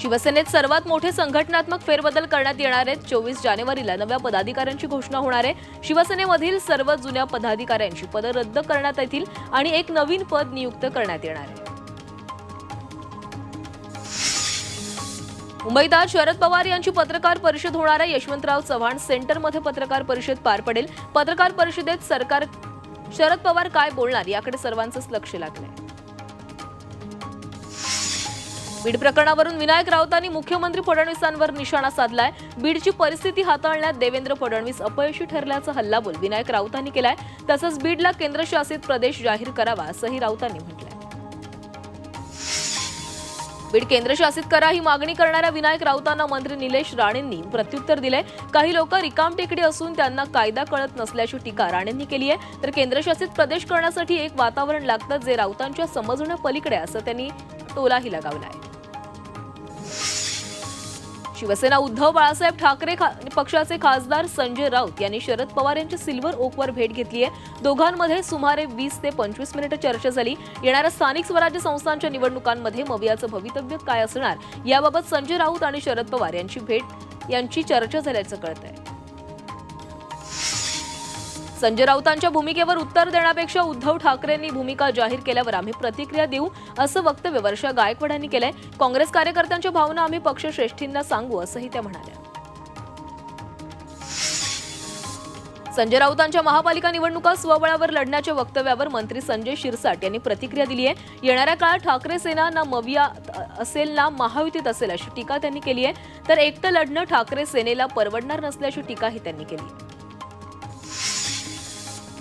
शिवसेनेत सर्वात मोठे संघटनात्मक फेरबदल करण्यात येणार आहेत. चोवीस जानेवारीला नव्या पदाधिकाऱ्यांची घोषणा होणार आहे. शिवसेनेमधील सर्व जुन्या पदाधिकाऱ्यांची पदं रद्द करण्यात येतील आणि एक नवीन पद नियुक्त करण्यात येणार आहे. मुंबईत आज शरद पवार यांची पत्रकार परिषद होणार आहे. यशवंतराव चव्हाण सेंटरमध्ये पत्रकार परिषद पार पडेल. पत्रकार परिषदेत सरकार शरद पवार काय बोलणार? याकडे सर्वांचंच लक्ष लागलंय. बीड प्रकरणावरून विनायक राऊतांनी मुख्यमंत्री फडणवीसांवर निशाणा साधलाय. बीडची परिस्थिती हाताळण्यात देवेंद्र फडणवीस अपयशी ठरल्याचा हल्लाबोल विनायक राऊतांनी केलाय. तसंच बीडला केंद्रशासित प्रदेश जाहीर करावा असंही राऊतांनी म्हटलंय. बीड केंद्रशासित करा ही मागणी करणाऱ्या विनायक राऊतांना मंत्री निलेश राणेंनी प्रत्युत्तर दिलंय. काही लोक रिकाम टेकडी असून त्यांना कायदा कळत नसल्याची टीका राणेंनी केली आहे. तर केंद्रशासित प्रदेश करण्यासाठी एक वातावरण लागतं जे राऊतांच्या समजण्यापलीकडे असं त्यांनी टोलाही लगावलाय. शिवसेना उद्धव बाळासाहेब ठाकरे खा- पक्षाचे खासदार संजय राऊत यांनी शरद पवार यांची सिल्वर ओकवर भेट घेतली आहे दोघांमध्ये सुमारे वीस ते पंचवीस मिनिटं चर्चा झाली. येणाऱ्या स्थानिक स्वराज्य संस्थांच्या निवडणुकांमध्ये मवियाचं भवितव्य काय असणार? याबाबत संजय राऊत आणि शरद पवार यांची भेट यांची चर्चा झाल्याचं कळत आहे संजय राऊतांच्या भूमिकेवर उत्तर देण्यापेक्षा उद्धव ठाकरेंनी भूमिका जाहीर केल्यावर आम्ही प्रतिक्रिया देऊ असं वक्तव्य वर्षा गायकवाड यांनी केलंय. काँग्रेस कार्यकर्त्यांच्या भावना आम्ही पक्षश्रेष्ठींना सांगू असंही त्या म्हणाल्या. संजय राऊतांच्या महापालिका निवडणुका स्वबळावर लढण्याच्या वक्तव्यावर मंत्री संजय शिरसाट यांनी प्रतिक्रिया दिली आहे. येणाऱ्या काळात ठाकरे सेना ना मविया असेल ना महायुतीत असेल अशी टीका त्यांनी केली आहे. तर एकटं लढणं ठाकरे सेनेला परवडणार नसल्याची टीकाही त्यांनी केली. आहे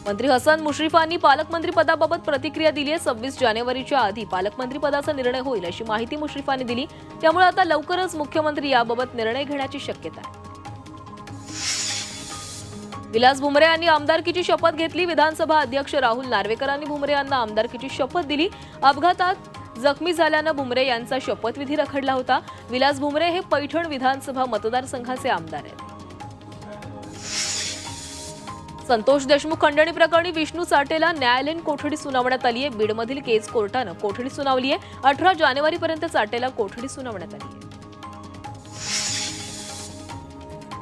मंत्री हसन मुश्रीफांनी पालकमंत्रीपदाबाबत प्रतिक्रिया दिली आहे. सव्वीस जानेवारीच्या आधी पालकमंत्रीपदाचा निर्णय होईल अशी माहिती मुश्रीफांनी दिली. त्यामुळे आता लवकरच मुख्यमंत्री याबाबत निर्णय घेण्याची शक्यता आहे. विलास भुमरे यांनी आमदारकीची शपथ घेतली. विधानसभा अध्यक्ष राहुल नार्वेकरांनी भुमरे यांना आमदारकीची शपथ दिली. अपघातात जखमी झाल्यानं भुमरे यांचा शपथविधी रखडला होता. विलास भुमरे हे पैठण विधानसभा मतदारसंघाचे आमदार आहेत. संतोष देशमुख खंडणी प्रकरणी विष्णू साठेला न्यायालयीन कोठडी सुनावण्यात आली आहे बीडमधील केस कोर्टानं कोठडी सुनावली आहे अठरा जानेवारीपर्यंत साठेला कोठडी सुनावण्यात आली आहे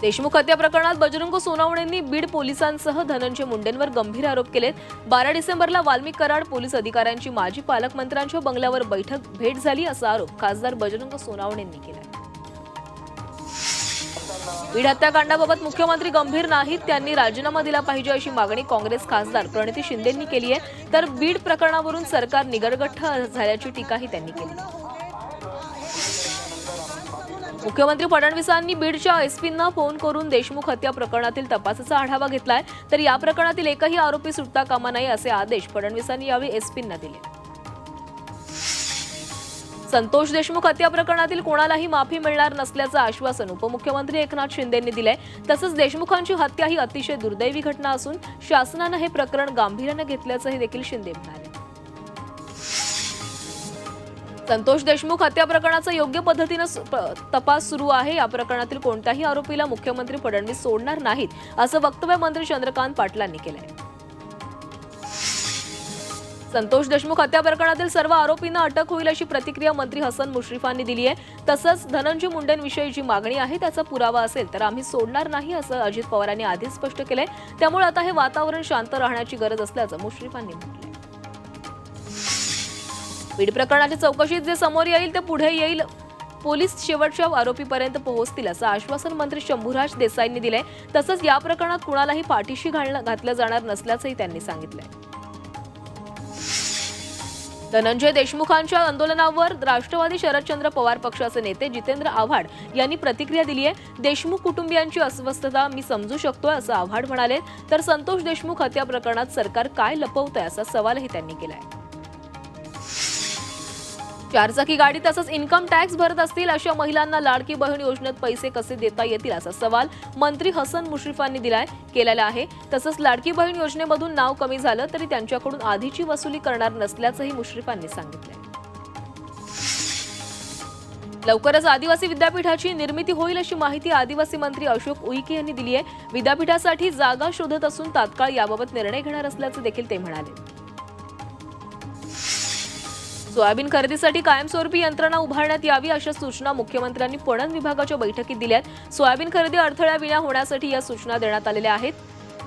देशमुख हत्या प्रकरणात बजरंग सोनावणेंनी बीड पोलिसांसह धनंजय मुंडेंवर गंभीर आरोप केलेत. बारा डिसेंबरला वाल्मिक कराड पोलीस अधिकाऱ्यांची माजी पालकमंत्र्यांच्या बंगल्यावर बैठक भेट झाली असा आरोप खासदार बजरंग सोनावणेंनी केला बीड हत्याकांडाबाबत मुख्यमंत्री गंभीर नाहीत. त्यांनी राजीनामा दिला पाहिजे अशी मागणी काँग्रेस खासदार प्रणिती शिंदेंनी केली आहे. तर बीड प्रकरणावरून सरकार निगडगठ्ठ झाल्याची टीकाही त्यांनी केली. मुख्यमंत्री फडणवीसांनी बीडच्या एसपींना फोन करून देशमुख हत्या प्रकरणातील तपासाचा आढावा घेतलाय. तर या प्रकरणातील एकही आरोपी सुटता कामा नाही असे आदेश फडणवीसांनी यावेळी एसपींना दिले. संतोष देशमुख हत्या प्रकरणातील कोणालाही माफी मिळणार नसल्याचं आश्वासन उपमुख्यमंत्री एकनाथ शिंदेंनी दिलंय. तसंच देशमुखांची हत्या ही अतिशय दुर्दैवी घटना असून शासनानं हे प्रकरण गांभीर्यानं घेतल्याचंही देखील शिंदे म्हणाले. संतोष देशमुख हत्या प्रकरणाचा योग्य पद्धतीनं तपास सुरू आहे. या प्रकरणातील कोणत्याही आरोपीला मुख्यमंत्री फडणवीस सोडणार नाहीत असं वक्तव्य मंत्री चंद्रकांत पाटलांनी केलंय. संतोष देशमुख हत्या प्रकरणातील सर्व आरोपींना अटक होईल अशी प्रतिक्रिया मंत्री हसन मुश्रीफांनी दिली आहे. तसंच धनंजय मुंडेंविषयी जी मागणी आहे त्याचा पुरावा असेल तर आम्ही सोडणार नाही असं अजित पवारांनी आधीच स्पष्ट केलंय. त्यामुळे आता हे वातावरण शांत राहण्याची गरज असल्याचं मुश्रीफांनी म्हटलं बीड प्रकरणाच्या चौकशीत जे समोर येईल ते पुढे येईल. पोलीस शेवटच्या आरोपीपर्यंत पोहोचतील असं आश्वासन मंत्री शंभूराज देसाईंनी दिलंय. तसंच या प्रकरणात कुणालाही पाठीशी घालणं घातलं जाणार नसल्याचंही त्यांनी सांगितलंय. धनंजय देशमुखांच्या आंदोलनावर राष्ट्रवादी शरदचंद्र पवार पक्षाचे नेते जितेंद्र आव्हाड यांनी प्रतिक्रिया दिली आहे. देशमुख कुटुंबियांची अस्वस्थता मी समजू शकतोय असं आव्हाड म्हणाले. तर संतोष देशमुख हत्या प्रकरणात सरकार काय लपवतंय असा सवालही त्यांनी केलाय. चारचाकी गाडी तसंच इन्कम टॅक्स भरत असतील अशा महिलांना लाडकी बहीण योजनेत पैसे कसे देता येतील असा सवाल मंत्री हसन मुश्रीफांनी दिलाय केलेला आहे. तसंच लाडकी बहीण योजनेमधून नाव कमी झालं तरी त्यांच्याकडून आधीची वसुली करणार नसल्याचंही मुश्रीफांनी सांगितलं लवकरच आदिवासी विद्यापीठाची निर्मिती होईल अशी माहिती आदिवासी मंत्री अशोक उईके यांनी दिली आहे विद्यापीठासाठी जागा शोधत असून तात्काळ याबाबत निर्णय घेणार असल्याचं देखील ते म्हणाले. सोयाबीन खरेदीसाठी कायमस्वरूपी यंत्रणा उभारण्यात यावी अशा सूचना मुख्यमंत्र्यांनी पणन विभागाच्या बैठकीत दिल्यात. सोयाबीन खरेदी अडथळ्याविना होण्यासाठी या सूचना देण्यात आलेल्या आहेत.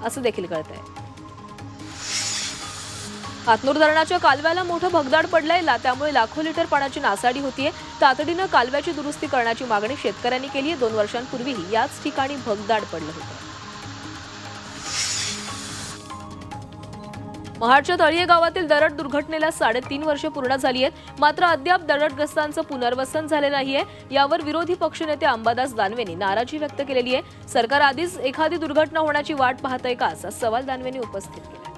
असं देखील कळत आहे हातनूर धरणाच्या कालव्याला मोठं भगदाड पडलंय. ला त्यामुळे लाखो लिटर पाण्याची नासाडी होतीये. तातडीनं कालव्याची दुरुस्ती करण्याची मागणी शेतकऱ्यांनी केली आहे दोन वर्षांपूर्वीही याच ठिकाणी भगदाड पडलं होतं. महाडच्या तळीये गावातील दरड दुर्घटनेला साडेतीन वर्ष पूर्ण झाली आहेत. मात्र अद्याप दरडग्रस्तांचं पुनर्वसन झाले नाहीये. यावर विरोधी पक्षनेते अंबादास दानवेंनी नाराजी व्यक्त केलेली आहे. सरकार आधीच एखादी दुर्घटना होण्याची वाट पाहत आहे का असा सवाल दानवेंनी उपस्थित केला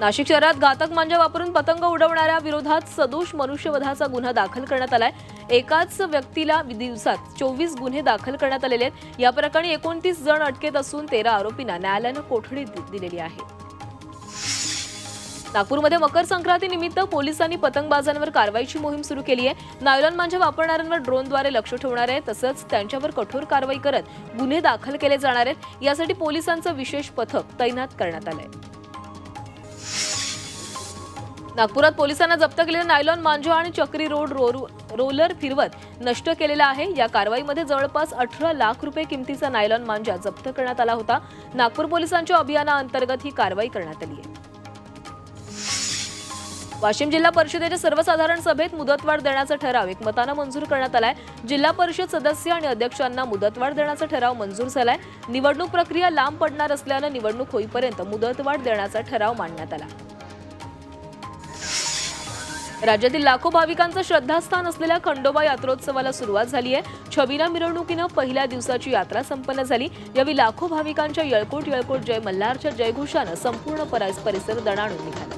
नाशिक शहरात घातक मांजा वापरून पतंग उडवणाऱ्या विरोधात सदोष मनुष्यवधाचा गुन्हा दाखल करण्यात आलाय. एकाच व्यक्तीला दिवसात चोवीस गुन्हे दाखल करण्यात आलेले आहेत. या प्रकरणी एकोणतीस जण अटकेत असून तेरा आरोपींना न्यायालयानं कोठडी दिलेली आहे. नागपूरमध्ये मकर संक्रांती निमित्त पोलिसांनी पतंगबाजांवर कारवाईची मोहीम सुरू केली आहे. नायलॉन मांजा वापरणाऱ्यांवर ड्रोनद्वारे लक्ष ठेवणार आहे तसंच त्यांच्यावर कठोर कारवाई करत गुन्हे दाखल केले जाणार आहेत. यासाठी पोलिसांचं विशेष पथक तैनात करण्यात आलंय. नागपुरात पोलिसांना जप्त केलेलं नायलॉन मांजो आणि चक्री रोड रो रोलर फिरवत नष्ट केलेला आहे. या कारवाईमध्ये जवळपास अठरा लाख रुपये किमतीचा नायलॉन मांजा जप्त करण्यात आला होता. नागपूर पोलिसांच्या अभियानाअंतर्गत ही कारवाई करण्यात आली आहे. वाशिम जिल्हा परिषदेच्या सर्वसाधारण सभेत मुदतवाढ देण्याचा ठराव एकमतानं मंजूर करण्यात आलाय. जिल्हा परिषद सदस्य आणि अध्यक्षांना मुदतवाढ देण्याचा ठराव मंजूर झालाय. निवडणूक प्रक्रिया लांब पडणार असल्यानं निवडणूक होईपर्यंत मुदतवाढ देण्याचा ठराव मांडण्यात आला. राज्यातील लाखो भाविकांचं श्रद्धास्थान असलेल्या खंडोबा यात्रोत्सवाला सुरुवात झाली आहे. छबिना मिरवणुकीनं पहिल्या दिवसाची यात्रा संपन्न झाली. यावेळी लाखो भाविकांच्या यळकोट यळकोट जय मल्हारच्या जयघोषानं संपूर्ण परिसर दणाणून निघाला.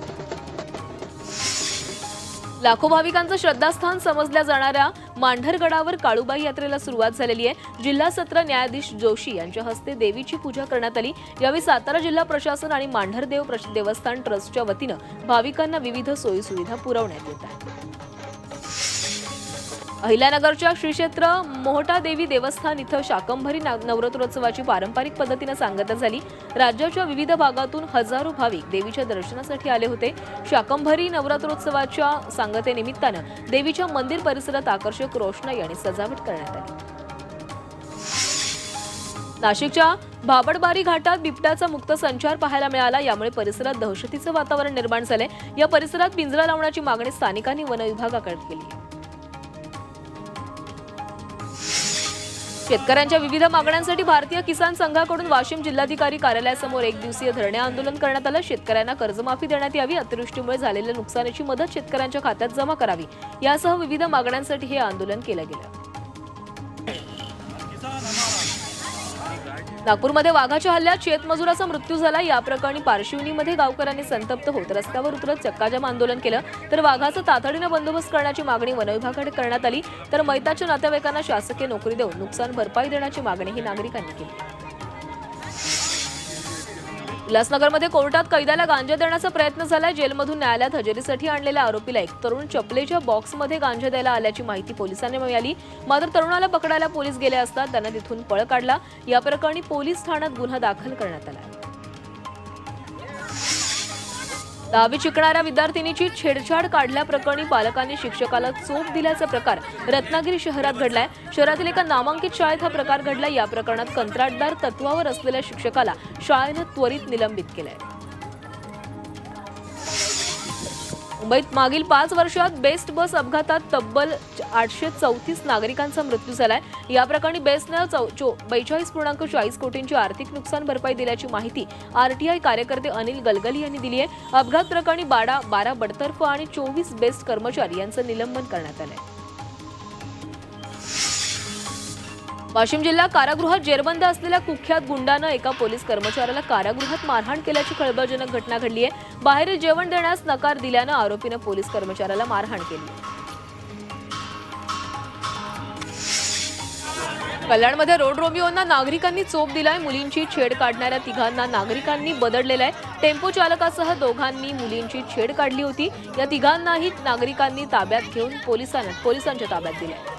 लाखो भाविकांचं श्रद्धास्थान समजल्या जाणाऱ्या मांढरगडावर काळूबाई यात्रेला सुरुवात झालेली आहे. जिल्हा सत्र न्यायाधीश जोशी यांच्या हस्ते देवीची पूजा करण्यात आली. यावेळी सातारा जिल्हा प्रशासन आणि मांढरदेव प्रश- देवस्थान ट्रस्टच्या वतीनं भाविकांना विविध सोयी सुविधा पुरवण्यात येत आहेत. अहिल्यानगरच्या श्रीक्षेत्र मोहटा देवी देवस्थान इथं शाकंभरी ना- नवरात्रोत्सवाची पारंपरिक पद्धतीनं सांगता झाली. राज्याच्या विविध भागातून हजारो भाविक देवीच्या दर्शनासाठी आले होते. शाकंभरी नवरात्रोत्सवाच्या सांगतेनिमित्तानं देवीच्या मंदिर परिसरात आकर्षक रोषणाई आणि सजावट करण्यात आली. नाशिकच्या भाबडबारी घाटात बिबट्याचा मुक्त संचार पाहायला मिळाला. यामुळे परिसरात दहशतीचं वातावरण निर्माण झालंय. या परिसरात पिंजरा लावण्याची मागणी स्थानिकांनी वन विभागाकडे केली शेतकऱ्यांच्या विविध मागण्यांसाठी भारतीय किसान संघाकडून वाशिम जिल्हाधिकारी कार्यालयासमोर एक दिवसीय धरणे आंदोलन करण्यात आलं. शेतकऱ्यांना कर्जमाफी देण्यात यावी अतिवृष्टीमुळे झालेल्या नुकसानीची मदत शेतकऱ्यांच्या खात्यात जमा करावी. यासह विविध मागण्यांसाठी हे आंदोलन केलं गेलं. नागपूरमध्ये वाघाच्या हल्ल्यात शेतमजुराचा मृत्यू झाला. या प्रकरणी पार्शिवनीमध्ये गावकऱ्यांनी संतप्त होत. रस्त्यावर उतरत चक्काजाम आंदोलन केलं. तर वाघाचा तातडीनं बंदोबस्त करण्याची मागणी वनविभागाकडे करण्यात आली. तर मैताच्या नातेवाईकांना शासकीय नोकरी देऊन नुकसान भरपाई देण्याची मागणीही नागरिकांनी केली. उल्हासनगरमध्ये कोर्टात कैद्याला गांजा देण्याचा प्रयत्न झाला जेलमधून न्यायालयात हजेरीसाठी आणलेल्या आरोपीला एक तरुण चपलेच्या बॉक्समध्ये गांजा द्यायला आल्याची माहिती पोलिसांनी मिळाली. मात्र तरुणाला पकडायला पोलीस गेले असता त्यांना तिथून पळ काढला. या प्रकरणी पोलीस ठाण्यात गुन्हा दाखल करण्यात आला दहावी शिकणाऱ्या विद्यार्थिनीची छेडछाड काढल्याप्रकरणी पालकांनी शिक्षकाला चोप दिल्याचा प्रकार रत्नागिरी शहरात घडलाय. शहरातील एका नामांकित शाळेत हा प्रकार घडला या प्रकरणात कंत्राटदार तत्वावर असलेल्या शिक्षकाला शाळेनं त्वरित निलंबित केलंय. मुंबईत मागील पाच वर्षात बेस्ट बस अपघातात तब्बल आठशे चौतीस नागरिकांचा मृत्यू झालाय. या प्रकरणी बेस्टनं चौ चो बेचाळीस पूर्णांक चाळीस कोटींची आर्थिक नुकसान भरपाई दिल्याची माहिती आरटीआय कार्यकर्ते अनिल गलगली यांनी दिली आहे. अपघात प्रकरणी बारा बारा बडतर्फ आणि चोवीस बेस्ट कर्मचारी यांचं निलंबन करण्यात आलं आहे वाशिम जिल्हा कारागृहात जेरबंद असलेल्या कुख्यात गुंडानं एका पोलीस कर्मचाऱ्याला कारागृहात मारहाण केल्याची खळबळजनक घटना घडली आहे. बाहेरील जेवण देण्यास नकार दिल्यानं आरोपीनं पोलीस कर्मचाऱ्याला मारहाण केली. कल्याणमध्ये रोड रोमिओंना नागरिकांनी चोप दिलाय. मुलींची छेड काढणाऱ्या तिघांना नागरिकांनी बदललेला आहे. टेम्पो चालकासह दोघांनी मुलींची छेड काढली होती. या तिघांनाही नागरिकांनी ताब्यात घेऊन पोलिसांना पोलिसांच्या ताब्यात दिल्या.